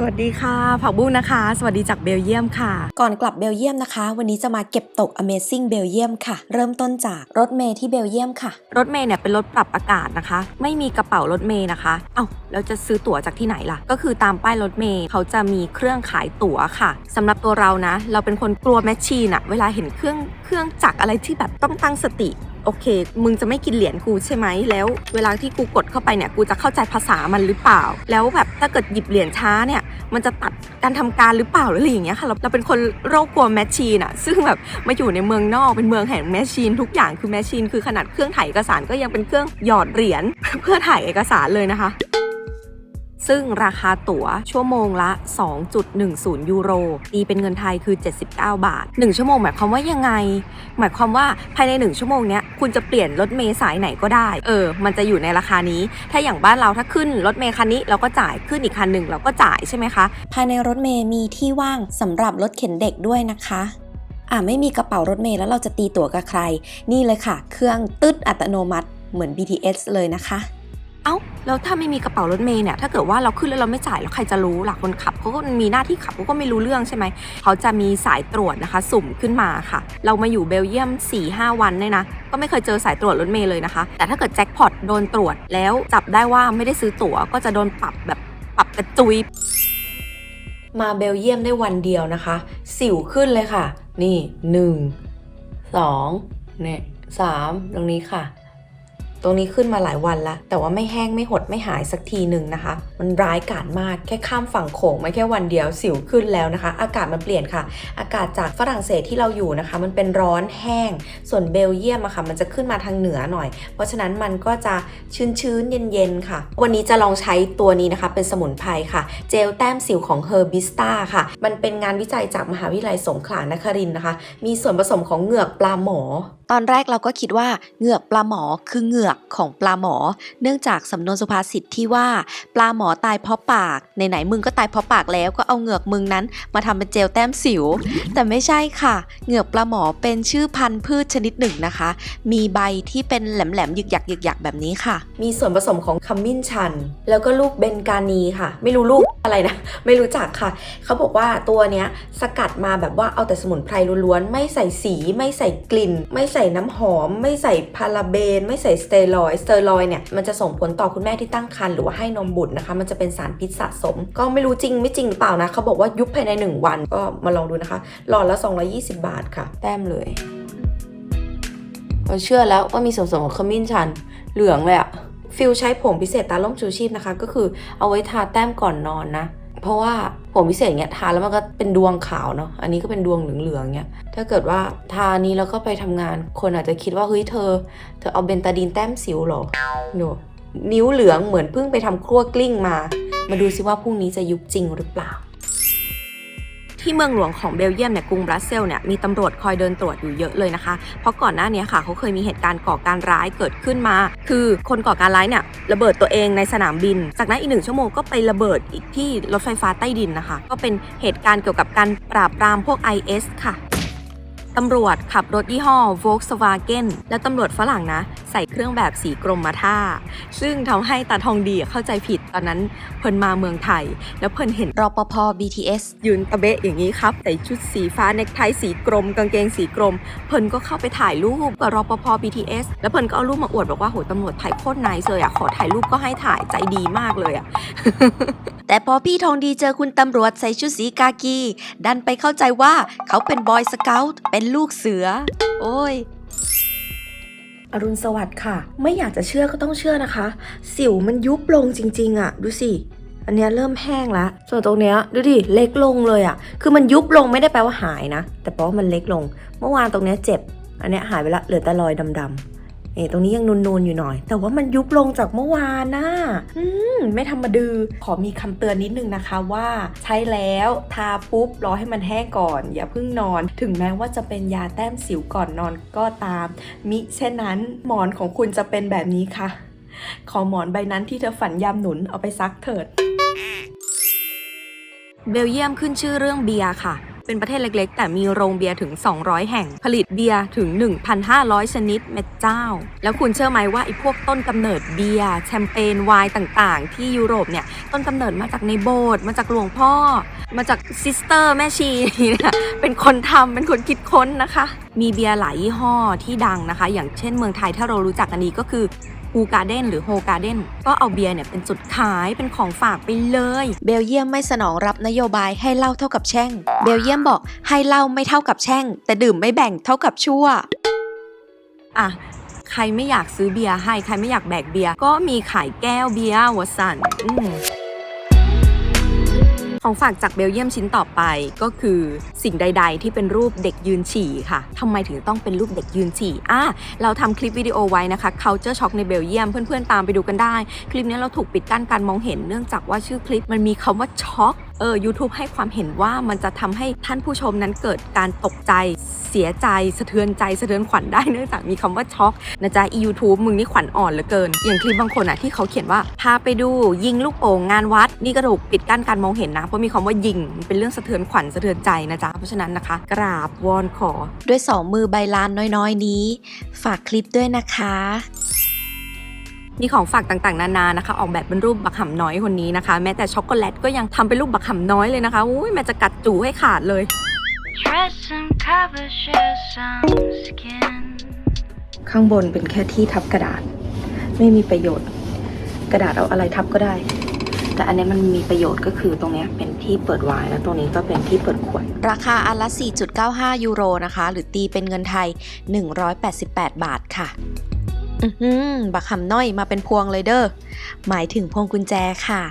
สวัสดีค่ะ ผักบุ้งนะคะ สวัสดีจากเบลเยียมค่ะ ก่อนกลับเบลเยียมนะคะ วันนี้จะมาเก็บตก Amazing เบลเยียมค่ะ เริ่มต้นจากรถเมย์ที่เบลเยียมค่ะ รถเมย์เนี่ยเป็นรถปรับอากาศนะคะ ไม่มีกระเป๋ารถเมย์นะคะ เอ้าแล้วจะซื้อตั๋วจากที่ไหนล่ะ ก็คือตามป้ายรถเมย์เขาจะมีเครื่องขายตั๋วค่ะสำหรับตัวเรานะ เราเป็นคนกลัวแมชชีนอะเวลาเห็นเครื่องเครื่องจักรอะไรที่แบบต้องตั้งสติโอเค มึงจะไม่กินเหรียญกูใช่ไหม แล้วเวลาที่กูกดเข้าไปเนี่ย กูจะเข้าใจภาษามันหรือเปล่า แล้วแบบถ้าเกิดหยิบเหรียญช้าเนี่ย มันจะตัดการทำการหรือเปล่าหรืออะไรอย่างเงี้ยค่ะเราเราเป็นคนโรคกลัวแมชชีนอะซึ่งแบบมาอยู่ในเมืองนอกเป็นเมืองแห่งแมชชีนทุกอย่างคือแมชชีนคือขนาดเครื่องถ่ายเอกสารก็ยังเป็นเครื่องหยอดเหรียญเพื่อถ่ายเอกสารเลยนะคะ ซึ่งราคาตั๋วชั่วโมงละ 2.10 ยูโรตีเป็นเงินไทยคือ 79 บาท 1 ชั่วโมงหมายความว่ายังไง หมายความว่าภายใน 1 ชั่วโมงเนี้ยคุณจะเปลี่ยนรถเมล์สายไหนก็ได้ เออ มันจะอยู่ในราคานี้ ถ้าอย่างบ้านเราถ้าขึ้นรถเมล์คันนี้เราก็จ่ายขึ้นอีกคันหนึ่งเราก็จ่ายใช่ไหมคะ ภายในรถเมย์มีที่ว่างสำหรับรถเข็นเด็กด้วยนะคะอ่าไม่มีกระเป๋ารถเมย์แล้วเราจะตีตั๋วกับใคร นี่เลยค่ะ เครื่องตึ๊ดอัตโนมัติเหมือน BTS เลยนะคะ เอ้าแล้วถ้าไม่มีกระเป๋ารถเมล์เนี่ยถ้าเกิดว่าเราขึ้นแล้วเราไม่จ่ายแล้วใครจะรู้ล่ะคนขับเขาก็มีหน้าที่ขับเขาก็ไม่รู้เรื่องใช่ไหมเขาจะมีสายตรวจนะคะ สุ่มขึ้นมาค่ะ เรามาอยู่เบลเยียม 4-5 วันเนี่ยนะก็ไม่เคยเจอสายตรวจรถเมล์เลยนะคะ แต่ถ้าเกิดแจ็คพอตโดนตรวจแล้วจับได้ว่าไม่ได้ซื้อตั๋วก็จะโดนปรับแบบปรับกระจุย มาเบลเยียมได้วันเดียวนะคะ สิวขึ้นเลยค่ะ นี่หนึ่งสองเนี่ยสามตรงนี้ค่ะ ตรงนี้ขึ้นมาหลายวันละแต่ว่าไม่แห้งไม่หดไม่หายสักทีหนึ่งนะคะ มันร้ายกาจมากแค่ข้ามฝั่งโขงมาแค่วันเดียวสิวขึ้นแล้วนะคะ อากาศมันเปลี่ยนค่ะ อากาศจากฝรั่งเศสที่เราอยู่นะคะ มันเป็นร้อนแห้ง ส่วนเบลเยียมอะค่ะ มันจะขึ้นมาทางเหนือหน่อย เพราะฉะนั้นมันก็จะชื้นๆเย็นๆค่ะ วันนี้จะลองใช้ตัวนี้นะคะ เป็นสมุนไพรค่ะ เจลแต้มสิวของ Herbista ค่ะ มันเป็นงานวิจัยจากมหาวิทยาลัยสงขลานครินนะคะ มีส่วนผสมของเหงือกปลาหมอ ตอนแรกเราก็คิดว่าเหงือกปลาหมอคือเหงือกของปลาหมอ เนื่องจากสำนวนสุภาษิตที่ว่า ปลาหมอตายเพราะปากไหนๆมึงก็ตายเพราะปากแล้วก็เอาเหงือกมึงนั้น มาทำเป็นเจลแต้มสิว แต่ไม่ใช่ค่ะ เหงือกปลาหมอเป็นชื่อพันธุ์พืชชนิดหนึ่งนะคะ มีใบที่เป็นแหลมๆหยึกหยักหยึกหยักแบบนี้ค่ะ มีส่วนผสมของขมิ้นชัน แล้วก็ลูกเบนกานีค่ะ ไม่รู้ลูก อะไรนะ ไม่รู้จักค่ะ เขาบอกว่าตัวเนี้ยสกัดมาแบบว่าเอาแต่สมุนไพรล้วนๆ ไม่ใส่สี ไม่ใส่กลิ่น ไม่ใส่น้ำหอม ไม่ใส่พาราเบน ไม่ใส่สเตียรอยสเตียรอยเนี่ยมันจะส่งผลต่อคุณแม่ที่ตั้งครรภ์หรือว่าให้นมบุตรนะคะ มันจะเป็นสารพิษสะสม ก็ไม่รู้จริงไม่จริงเปล่านะเขาบอกว่ายุบภายใน 1 วันก็มาลองดูนะคะหลอดละ 220 บาทค่ะ แต้มเลยเราเชื่อแล้วว่ามีส่วนผสมของขมิ้นชันเหลืองเลยอะ ฟิลใช้ผงพิเศษตาล่มชูชีพนะคะ ก็คือเอาไว้ทาแต้มก่อนนอนนะ เพราะว่าผงพิเศษเนี้ยทาแล้วมันก็เป็นดวงขาวเนาะ อันนี้ก็เป็นดวงเหลืองๆเนี้ย ถ้าเกิดว่าทานี้แล้วก็ไปทำงาน คนอาจจะคิดว่าเฮ้ยเธอ เธอเอาเบนตาดีนแต้มสิวหรอโนนิ้วเหลืองเหมือนเพิ่งไปทำครัวกลิ้งมา มาดูซิว่าพรุ่งนี้จะยุบจริงหรือเปล่า ที่เมืองหลวงของเบลเยียมเนี่ยกรุงบรัสเซลเนี่ยมีตำรวจคอยเดินตรวจอยู่เยอะเลยนะคะ เพราะก่อนหน้านี้ค่ะเขาเคยมีเหตุการณ์ก่อการร้ายเกิดขึ้นมา คือคนก่อการร้ายเนี่ยระเบิดตัวเองในสนามบิน จากนั้นอีกหนึ่งชั่วโมงก็ไประเบิดอีกที่รถไฟฟ้าใต้ดินนะคะ ก็เป็นเหตุการณ์เกี่ยวกับการปราบปรามพวก IS ค่ะ ตำรวจขับรถยี่ห้อ Volkswagen และตำรวจฝรั่งนะ ใส่เครื่องแบบสีกรมท่า ซึ่งทำให้ตาทองดีเข้าใจผิดตอนนั้นเพิ่นมาเมืองไทย แล้วเพิ่นเห็นรปภ BTS ยืนตะเบะอย่างนี้ครับใส่ชุดสีฟ้าเนคไทสีกรม กางเกงสีกรม เพิ่นก็เข้าไปถ่ายรูปกับรปภ BTS แล้วเพิ่นก็เอารูปมาอวดบอกว่าโหตำรวจถ่ายโคตรไนส์เลยอะขอถ่ายรูปก็ให้ถ่ายใจดีมากเลยอะแต่พอพี่ทองดีเจอคุณตำรวจใส่ชุดสีกากี ดันไปเข้าใจว่าเขาเป็นบอยสเก t เป็นลูกเสือ โอ้ยอรุณสวัสดิ์ค่ะ ไม่อยากจะเชื่อก็ต้องเชื่อนะคะ สิวมันยุบลงจริง ๆอะ ดูสิ อันเนี้ยเริ่มแห้งแล้ว ส่วนตรงเนี้ยดูดิ เล็กลงเลยอะ คือมันยุบลงไม่ได้แปลว่าหายนะ แต่แปลว่ามันเล็กลง เมื่อวานตรงเนี้ยเจ็บ อันเนี้ยหายไปละ เหลือแต่รอยดำๆ เอ๊ะตรงนี้ยังนูนๆอยู่หน่อย แต่ว่ามันยุบลงจากเมื่อวานนะอืมไม่ทำมาดือ ขอมีคำเตือนนิดนึงนะคะว่าใช้แล้วทาปุ๊บรอให้มันแห้งก่อน อย่าเพิ่งนอน ถึงแม้ว่าจะเป็นยาแต้มสิวก่อนนอนก็ตาม มิเช่นนั้นหมอนของคุณจะเป็นแบบนี้ค่ะ ขอหมอนใบนั้นที่เธอฝันยามหนุนเอาไปซักเถิด เบลเยียมขึ้นชื่อเรื่องเบียร์ค่ะ เป็นประเทศเล็ก ๆ แต่มีโรงเบียร์ถึง 200 แห่ง ผลิตเบียร์ถึง 1,500 ชนิดแม่เจ้า แล้วคุณเชื่อไหมว่าไอ้พวกต้นกำเนิดเบียร์แชมเปญไวน์ต่างๆ ที่ยุโรปเนี่ยต้นกำเนิดมาจากในโบสถ์มาจากหลวงพ่อ มาจากซิสเตอร์แม่ชีเนี่เป็นคนทำเป็นคนคิดค้นนะคะ มีเบียร์หลายยี่ห้อที่ดังนะคะ อย่างเช่นเมืองไทยถ้าเรารู้จักกันดีก็คือ ฮูการ์เด้นหรือโฮการ์เด้นก็เอาเบียร์เนี่ยเป็นจุดขายเป็นของฝากไปเลย เบลเยียมไม่สนองรับนโยบายให้เหล้าเท่ากับแช่ง เบลเยียมบอกให้เหล้าไม่เท่ากับแช่ง แต่ดื่มไม่แบ่งเท่ากับชั่วอะใครไม่อยากซื้อเบียร์ให้ใครไม่อยากแบกเบียร์ก็มีขายแก้วเบียร์วสันอืม ของฝากจากเบลเยียมชิ้นต่อไปก็คือสิ่งใด ๆ ที่เป็นรูปเด็กยืนฉี่ค่ะทำไมถึงต้องเป็นรูปเด็กยืนฉี่อะเราทำคลิปวิดีโอไว้นะคะ Culture Shock ในเบลเยียมเพื่อนๆตามไปดูกันได้ คลิปนี้เราถูกปิดกั้นการมองเห็นเนื่องจากว่าชื่อคลิปมันมีคำว่าช็อก เออ YouTube ให้ความเห็นว่ามันจะทำให้ท่านผู้ชมนั้นเกิดการตกใจเสียใจสะเทือนใจสะเทือนขวัญได้เนื่องจากมีคำว่าช็อกนะจ๊ะอียูทูบมึงนี่ขวัญอ่อนเหลือเกิน อย่างคลิปบางคนอะที่เขาเขียนว่าพาไปดูยิงลูกโป่งงานวัด นี่ก็ถูกปิดกั้นการมองเห็นนะ เพราะมีคำว่ายิงเป็นเรื่องสะเทือนขวัญสะเทือนใจนะจ๊ะเพราะฉะนั้นนะคะ กราบวอนขอ ด้วยสองมือใบลานน้อยๆ นี้ ฝากคลิปด้วยนะคะ มีของฝากต่างๆ นานานะคะ ออกแบบเป็นรูปบักหำน้อยคนนี้นะคะ แม้แต่ช็อกโกแลตก็ยังทำเป็นรูปบักหำน้อยเลยนะคะอุ้ยแม่จะกัดจูให้ขาดเลย Dress and cover, share some skin. ข้างบนเป็นแค่ที่ทับกระดาษ ไม่มีประโยชน์ กระดาษเอาอะไรทับก็ได้ แต่อันนี้มันมีประโยชน์ก็คือตรงเนี้ยเป็นที่เปิดไวน์แล้วตรงนี้ก็เป็นที่เปิดขวด ราคาอันละ 4.95 ยูโรนะคะ หรือตีเป็นเงินไทย 188 บาทค่ะ อือหือบักคำน้อยมาเป็นพวงเลยเด้อ หมายถึงพวงกุญแจค่ะ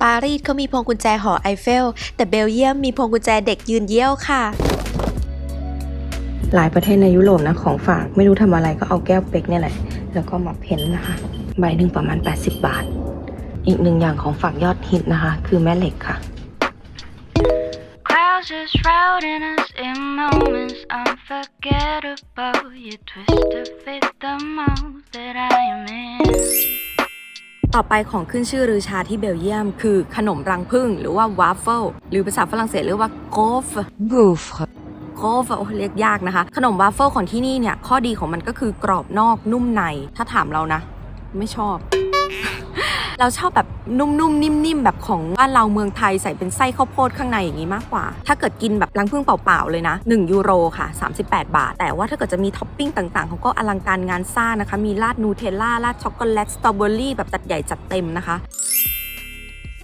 ปารีสเขามีพวงกุญแจหอไอเฟล แต่เบลเยียมมีพวงกุญแจเด็กยืนเยี่ยวค่ะ หลายประเทศในยุโรปนะของฝากไม่รู้ทำอะไรก็เอาแก้วเป็กเนี่ยแหละ แล้วก็มาเพ้นท์นะคะ ใบหนึ่งประมาณ 80 บาท อีกหนึ่งอย่างของฝากยอดฮิตนะคะ คือแม่เหล็กค่ะ Clouds just shrouding us in moments unforgettable. You twist to fit the mold that I am in. ต่อไปของขึ้นชื่อรือชาที่เบลเยียม คือขนมรังผึ้งหรือว่าวาฟเฟิลหรือภาษาฝรั่งเศสเรียกว่าโกฟ Gouffre โกฟโอ้เรียกยากนะคะ ขนมวาฟเฟิลของที่นี่เนี่ย ข้อดีของมันก็คือกรอบนอกนุ่มใน ถ้าถามเรานะ ไม่ชอบ เราชอบแบบนุ่มๆนิ่มๆแบบของบ้านเราเมืองไทยใส่เป็นไส้ข้าวโพดข้างในอย่างนี้มากกว่า ถ้าเกิดกินแบบรังพึ่งเปล่าๆเลยนะ 1 ยูโรค่ะ 38 บาท แต่ว่าถ้าเกิดจะมีท็อปปิ้งต่างๆเขาก็อลังการงานสร้างนะคะ มีราดนูเทลล่าราดช็อกโกแลตสตรอเบอรี่แบบจัดใหญ่จัดเต็มนะคะ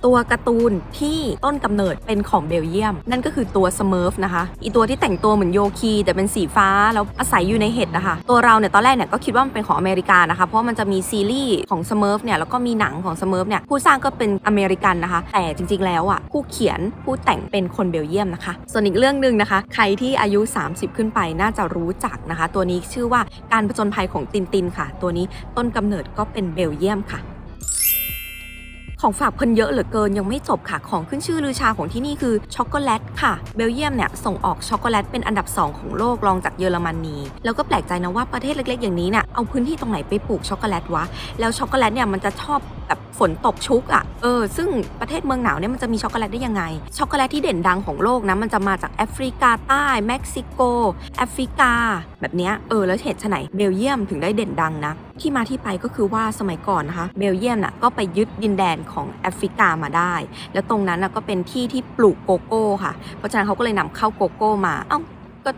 ตัวการ์ตูนที่ต้นกำเนิดเป็นของเบลเยียม นั่นก็คือตัวสเมิร์ฟนะคะ อีตัวที่แต่งตัวเหมือนโยคี แต่เป็นสีฟ้าแล้วอาศัยอยู่ในเห็ดนะคะ ตัวเราเนี่ยตอนแรกเนี่ยก็คิดว่ามันเป็นของอเมริกานะคะ เพราะมันจะมีซีรีส์ของสเมิร์ฟเนี่ยแล้วก็มีหนังของสเมิร์ฟเนี่ยผู้สร้างก็เป็นอเมริกันนะคะ แต่จริงๆแล้วอะผู้เขียนผู้แต่งเป็นคนเบลเยียมนะคะ ส่วนอีกเรื่องหนึ่งนะคะ ใครที่อายุ 30 ขึ้นไปน่าจะรู้จักนะคะ ตัวนี้ชื่อว่าการผจญภัยของตินตินค่ะ ตัวนี้ต้นกำเนิดก็เป็นเบลเยียมค่ะ ของฝากเพิ่นเยอะเหลือเกินยังไม่จบค่ะ ของขึ้นชื่อลือชาของที่นี่คือช็อกโกแลตค่ะ เบลเยียมเนี่ยส่งออกช็อกโกแลตเป็นอันดับ 2 ของโลกรองจากเยอรมนีแล้วก็แปลกใจนะว่าประเทศเล็กๆ อย่างนี้เนี่ยเอาพื้นที่ตรงไหนไปปลูกช็อกโกแลตวะแล้วช็อกโกแลตเนี่ยมันจะชอบแบบฝนตกชุกอะ่ะ เออ ซึ่งประเทศเมืองหนาวเนี่ยมันจะมีช็อกโกแลตได้ยังไง ช็อกโกแลตที่เด่นดังของโลกนะ มันจะมาจากแอฟริกาใต้ เม็กซิโก แอฟริกา แบบเนี้ย เออ แล้วเหตุไฉนเบลเยียมถึงได้เด่นดังนะ ที่มาที่ไปก็คือว่าสมัยก่อนนะคะเบลเยียมน่ะก็ไปยึดดินแดนของแอฟริกามาได้ แล้วตรงนั้นน่ะก็เป็นที่ที่ปลูกโกโก้ค่ะ เพราะฉะนั้นเขาก็เลยนำเข้าโกโก้มา เอ้าก็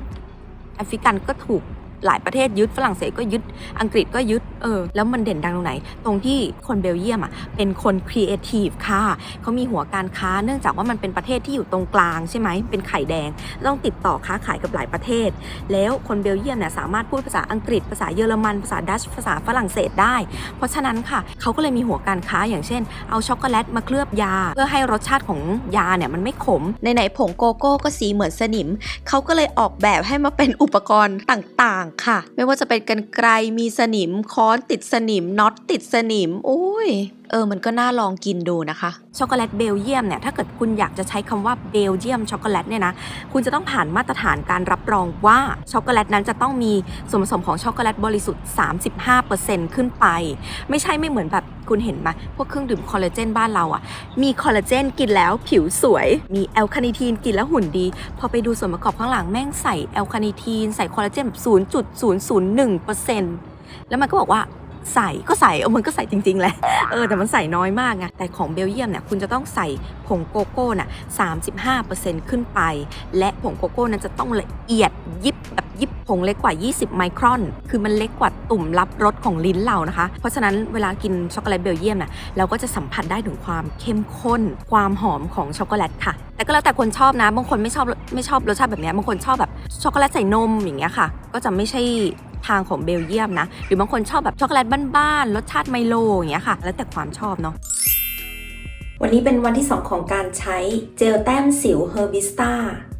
แอฟริกันก็ถูก หลายประเทศยึดฝรั่งเศสก็ยึดอังกฤษก็ยึดเออแล้วมันเด่นดังตรงไหน ตรงที่คนเบลเยียมอะเป็นคนครีเอทีฟค่ะเขามีหัวการค้าเนื่องจากว่ามันเป็นประเทศที่อยู่ตรงกลางใช่ไหมเป็นไข่แดง ต้องติดต่อค้าขายกับหลายประเทศ แล้วคนเบลเยียมเนี่ยสามารถพูดภาษาอังกฤษ ภาษาเยอรมัน ภาษาดัชภาษาฝรั่งเศสได้ เพราะฉะนั้นค่ะเขาก็เลยมีหัวการค้าอย่างเช่น เอาช็อกโกแลตมาเคลือบยา เพื่อให้รสชาติของยาเนี่ยมันไม่ขมในไหนผงโกโก้ก็สีเหมือนสนิมเขาก็เลยออกแบบให้มาเป็นอุปกรณ์ต่างค่ะ ไม่ว่าจะเป็นกันไกรมีสนิมค้อนติดสนิมน็อตติดสนิมอุ้ย เออมันก็น่าลองกินดูนะคะ ช็อกโกแลตเบลเยียมเนี่ยถ้าเกิดคุณอยากจะใช้คำว่าเบลเยียมช็อกโกแลตเนี่ยนะคุณจะต้องผ่านมาตรฐานการรับรองว่าช็อกโกแลตนั้นจะต้องมีส่วนผสมของช็อกโกแลตบริสุทธิ์ 35%ขึ้นไป ไม่ใช่ไม่เหมือนแบบคุณเห็นไหมพวกเครื่องดื่มคอลลาเจนบ้านเราอะมีคอลลาเจนกินแล้วผิวสวย มีแอลคาเนิทีนกินแล้วหุ่นดี พอไปดูส่วนประกอบข้างหลังแม่งใส่แอลคาเนิทีนใส่คอลลาเจนแบบ0.001%แล้วมันก็บอกว่า ใส่ก็ใส่เออมันก็ใส่จริงๆแหละเออแต่มันใส่น้อยมากไงแต่ของเบลเยียมเนี่ยคุณจะต้องใส่ผงโกโก้น่ะ35%ขึ้นไป และผงโกโก้นั้นจะต้องละเอียดยิบแบบยิบผงเล็กกว่า 20 ไมครอน คือมันเล็กกว่าตุ่มรับรสของลิ้นเรานะคะ เพราะฉะนั้นเวลากินช็อกโกแลตเบลเยียมน่ะเราก็จะสัมผัสได้ถึงความเข้มข้น ความหอมของช็อกโกแลตค่ะ แต่ก็แล้วแต่คนชอบนะ บางคนไม่ชอบไม่ชอบรสชาติแบบเนี้ยบางคนชอบแบบช็อกโกแลตใส่นมอย่างเงี้ยค่ะ ก็จะไม่ใช่ ทางของเบลเยียมนะ หรือบางคนชอบแบบช็อกโกแลตบ้านๆรสชาติไมโลอย่างเงี้ยค่ะ แล้วแต่ความชอบเนาะวันนี้เป็นวันที่ 2 ของการใช้เจลแต้มสิวเฮอร์บิสตา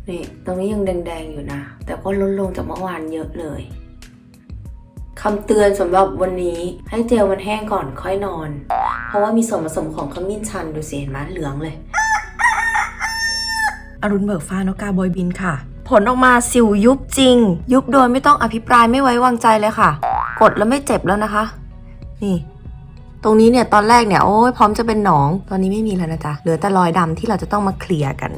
นี่ตรงนี้ยังแดงๆอยู่นะ แต่ก็ลดลงจากเมื่อวานเยอะเลยคำเตือนสำหรับวันนี้ให้เจลมันแห้งก่อนค่อยนอน เพราะว่ามีส่วนผสมของขมิ้นชันดูสิเห็นไหมเหลืองเลย อรุณเบิกฟ้านกกาบอยบินค่ะ ผลออกมาสิวยุบจริง ยุบโดยไม่ต้องอภิปรายไม่ไว้วางใจเลยค่ะ กดแล้วไม่เจ็บแล้วนะคะ นี่ ตรงนี้เนี่ยตอนแรกเนี่ยโอ้ยพร้อมจะเป็นหนอง ตอนนี้ไม่มีแล้วนะจ๊ะเหลือแต่รอยดำที่เราจะต้องมาเคลียร์กัน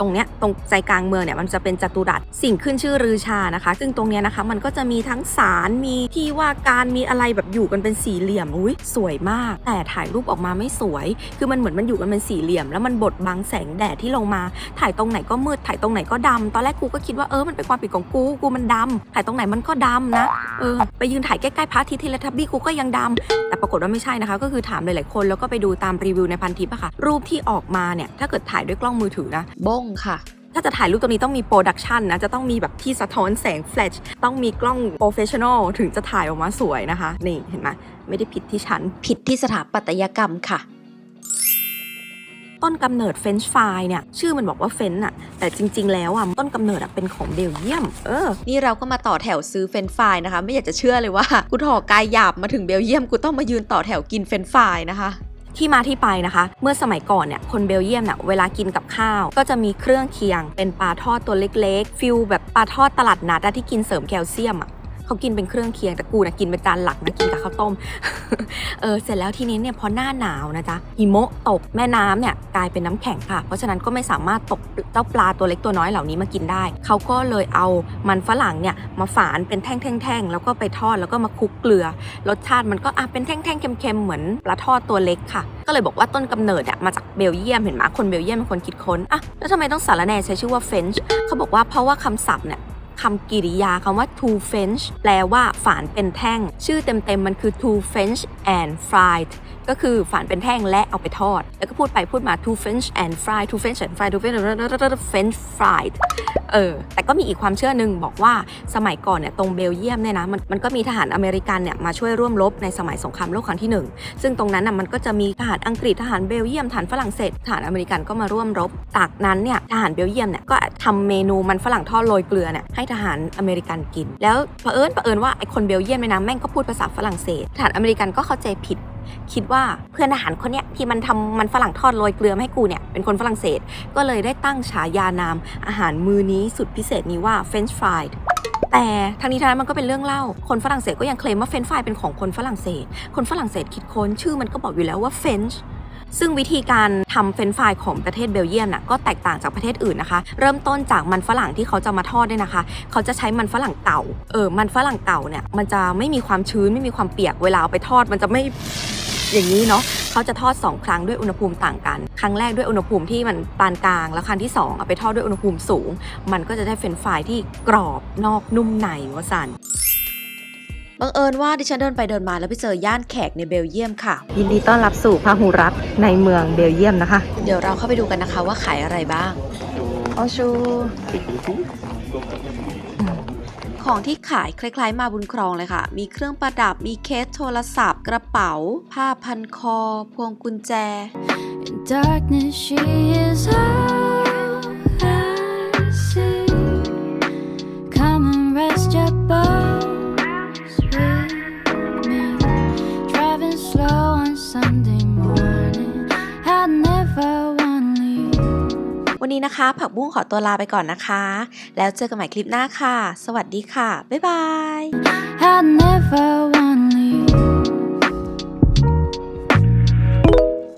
ตรงเนี้ยตรงใจกลางเมืองเนี่ยมันจะเป็นจัตุรัสสิ่งขึ้นชื่อรือชานะคะ ซึ่งตรงเนี้ยนะคะมันก็จะมีทั้งศาลมีที่ว่าการมีอะไรแบบอยู่กันเป็นสี่เหลี่ยมอุ้ยสวยมาก แต่ถ่ายรูปออกมาไม่สวย คือมันเหมือนมันอยู่กันเป็นสี่เหลี่ยม แล้วมันบดบังแสงแดดที่ลงมา ถ่ายตรงไหนก็มืดถ่ายตรงไหนก็ดำตอนแรกกูก็คิดว่าเออมันเป็นความผิดของกูกูมันดำถ่ายตรงไหนมันก็ดำนะเออไปยืนถ่ายใกล้ๆพระอาทิตย์ทีละทับบี้กูก็ยังดำแต่ปรากฏว่าไม่ใช่นะคะ ก็คือถามหลายๆคนแล้วก็ไปดูตามรีวิวในพันทิปอะค่ะรูปที่ออกมาเนี่ยถ้าเกิดถ่ายด้วยกล้องมือถือนะบงค่ะ ถ้าจะถ่ายรูปตัวนี้ต้องมีโปรดักชันนะ จะต้องมีแบบที่สะท้อนแสงแฟลช ต้องมีกล้องโปรเฟชชั่นอลถึงจะถ่ายออกมาสวยนะคะ นี่เห็นไหมไม่ได้ผิดที่ฉัน ผิดที่สถาปัตยกรรมค่ะต้นกำเนิดเฟรนช์ฟรายเนี่ยชื่อมันบอกว่าเฟรนช์อะแต่จริง ๆ แล้วอะต้นกำเนิดอะเป็นของเบลเยียม เออ นี่เราก็มาต่อแถวซื้อเฟรนช์ฟรายนะคะ ไม่อยากจะเชื่อเลยว่า กูถอกายหยาบมาถึงเบลเยียม กูต้องมายืนต่อแถวกินเฟรนช์ฟรายนะคะ ที่มาที่ไปนะคะ เมื่อสมัยก่อนเนี่ยคนเบลเยียมเนี่ยเวลากินกับข้าว ก็จะมีเครื่องเคียง เป็นปลาทอดตัวเล็กๆฟิลแบบปลาทอดตลาดนัดที่กินเสริมแคลเซียมอะ เขากินเป็นเครื่องเคียงแต่กูนะกินเป็นจานหลักนะกินกับข้าวต้ม เออเสร็จแล้วทีนี้เนี่ยพอหน้าหนาวนะจ๊ะหิมะตกแม่น้ำเนี่ยกลายเป็นน้ำแข็งค่ะ เพราะฉะนั้นก็ไม่สามารถตกเจ้าปลาตัวเล็กตัวน้อยเหล่านี้มากินได้ เขาก็เลยเอามันฝรั่งเนี่ยมาฝานเป็นแท่งๆแล้วก็ไปทอดแล้วก็มาคลุกเกลือ รสชาติมันก็อะเป็นแท่งๆเค็มๆเหมือนปลาทอดตัวเล็กค่ะ ก็เลยบอกว่าต้นกำเนิดอะมาจากเบลเยียมเห็นไหมคนเบลเยียมเป็นคนคิดค้นอะแล้วทำไมต้องสารแนใช้ชื่อว่าเฟนช์เขาบอกว่าเพราะว่าคำศัพท์เนี่ย คำกริยาคำว่า to French แปลว่าฝานเป็นแท่ง ชื่อเต็มๆมันคือ to French and fried ก็คือฝานเป็นแท่งและเอาไปทอด แล้วก็พูดไปพูดมา to French and fried to French and fried to French French fried เออ แต่ก็มีอีกความเชื่อหนึ่งบอกว่าสมัยก่อนเนี่ยตรงเบลเยียมเนี่ยนะมันมันก็มีทหารอเมริกันเนี่ยมาช่วยร่วมรบในสมัยสงครามโลกครั้งที่หนึ่งซึ่งตรงนั้นน่ะมันก็จะมีทหารอังกฤษทหารเบลเยียมทหารฝรั่งเศสทหารอเมริกันก็มาร่วมรบ จากนั้นเนี่ยทหารเบลเยียมเนี่ยก็ทำเมนูมันฝรั่งทอดโรยเกลือเนี่ยให้ทหารอเมริกันกิน แล้วเผอิญเผอิญว่าไอคนเบลเยียมเนี่ยนะแม่งก็พูดภาษาฝรั่งเศสทหารอเมริกันก็เข้าใจผิด คิดว่าเพื่อนทหารคนเนี้ยที่มันทำมันฝรั่งทอดโรยเกลือให้กูเนี่ยเป็นคนฝรั่งเศส ก็เลยได้ตั้งฉายานามอาหารมือนี้สุดพิเศษนี้ว่า French fried แต่ทางนี้ทางนั้นมันก็เป็นเรื่องเล่า คนฝรั่งเศสก็ยังเคลมว่าเฟรนช์ฟรายเป็นของคนฝรั่งเศส คนฝรั่งเศสคิดค้นชื่อมันก็บอกอยู่แล้วว่าเฟรนช์ ซึ่งวิธีการทำเฟรนช์ฟรายของประเทศเบลเยียมน่ะก็แตกต่างจากประเทศอื่นนะคะ เริ่มต้นจากมันฝรั่งที่เขาจะมาทอดเนี่ยนะคะ เขาจะใช้มันฝรั่งเก่า เออ มันฝรั่งเก่าเนี่ยมันจะไม่มีความชื้นไม่มีความเปียกเวลาไปทอดมันจะไม่อย่างนี้เนาะเขาจะทอด 2 ครั้งด้วยอุณหภูมิต่างกัน ครั้งแรกด้วยอุณหภูมิที่มันปานกลาง แล้วครั้งที่2เอาไปทอดด้วยอุณหภูมิสูง มันก็จะได้เฟรนฟรายที่กรอบนอกนุ่มในวสัน บังเอิญว่าดิฉันเดินไปเดินมาแล้วไปเจอย่านแขกในเบลเยียมค่ะ ยินดีต้อนรับสู่พาหุรัตในเมืองเบลเยียมนะคะ เดี๋ยวเราเข้าไปดูกันนะคะว่าขายอะไรบ้างโอชูของที่ขายคล้าย ๆ มาบุญครองเลยค่ะ มีเครื่องประดับ มีเคสโทรศัพท์ กระเป๋า ผ้าพันคอ พวงกุญแจ In darkness, she is all บุ้งขอตัวลาไปก่อนนะคะ แล้วเจอกันใหม่คลิปหน้าค่ะ สวัสดีค่ะ บ๊ายบาย